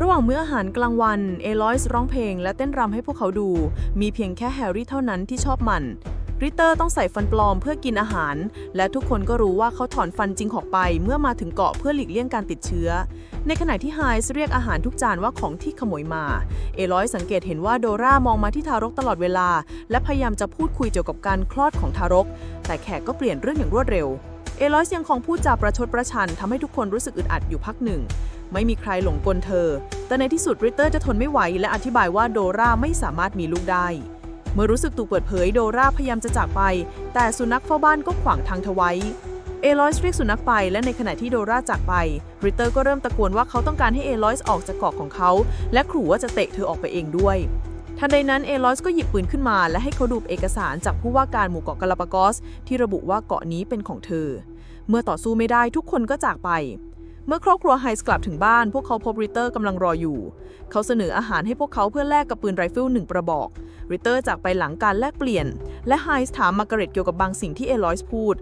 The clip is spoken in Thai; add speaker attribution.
Speaker 1: ระหว่างมื้ออาหารกลางวัน เอลอยส์ร้องเพลงและเต้นรำให้พวกเขาดู มีเพียงแค่แฮร์รี่เท่านั้นที่ชอบมันริเตอร์ต้องใส่ฟันปลอมเพื่อกินอาหาร และทุกคนก็รู้ว่าเขาถอนฟันจริงออกไปเมื่อมาถึงเกาะเพื่อหลีกเลี่ยงการติดเชื้อ ในขณะที่ไฮส์เรียกอาหารทุกจานว่าของที่ขโมยมา เอลอยสังเกตเห็นว่าโดรามองมาที่ทารกตลอดเวลา และพยายามจะพูดคุยเกี่ยวกับการคลอดของทารก แต่แขกก็เปลี่ยนเรื่องอย่างรวดเร็ว เอลอยยังคงพูดจาประชดประชันทำให้ทุกคนรู้สึกอึดอัดอยู่พักหนึ่ง ไม่มีใครหลงกลเธอ แต่ในที่สุดริเตอร์จะทนไม่ไหวและอธิบายว่าโดราไม่สามารถมีลูกได้ เมื่อรู้สึกถูกเปิดเผยโดราพยายามจะจากไป แต่สุนัขเฝ้าบ้านก็ขวางทางเธอไว้ เอลอยส์เรียกสุนัขไป และในขณะที่โดราจากไปริเตอร์ก็เริ่มตะโกนว่าเขาต้องการให้เอลอยส์ออกจากเกาะของเขา และขู่ว่าจะเตะเธอออกไปเองด้วยทันใดนั้นเอลอยส์ก็หยิบปืนขึ้นมาและให้เขาดูเอกสารจากผู้ว่าการหมู่เกาะกาลาปากอส ที่ระบุว่าเกาะนี้เป็นของเธอ เมื่อต่อสู้ไม่ได้ทุกคนก็จากไป เมื่อครอบครัวไฮส์กลับถึงบ้าน พวกเขาพบริเตอร์กำลังรออยู่ เขาเสนออาหารให้พวกเขาเพื่อแลกกับปืนไรเฟิลหนึ่งกระบอกริเตอร์จากไปหลังการแลกเปลี่ยน และไฮส์ถามมาร์กาเร็ตเกี่ยวกับบางสิ่งที่เอลอยส์พูด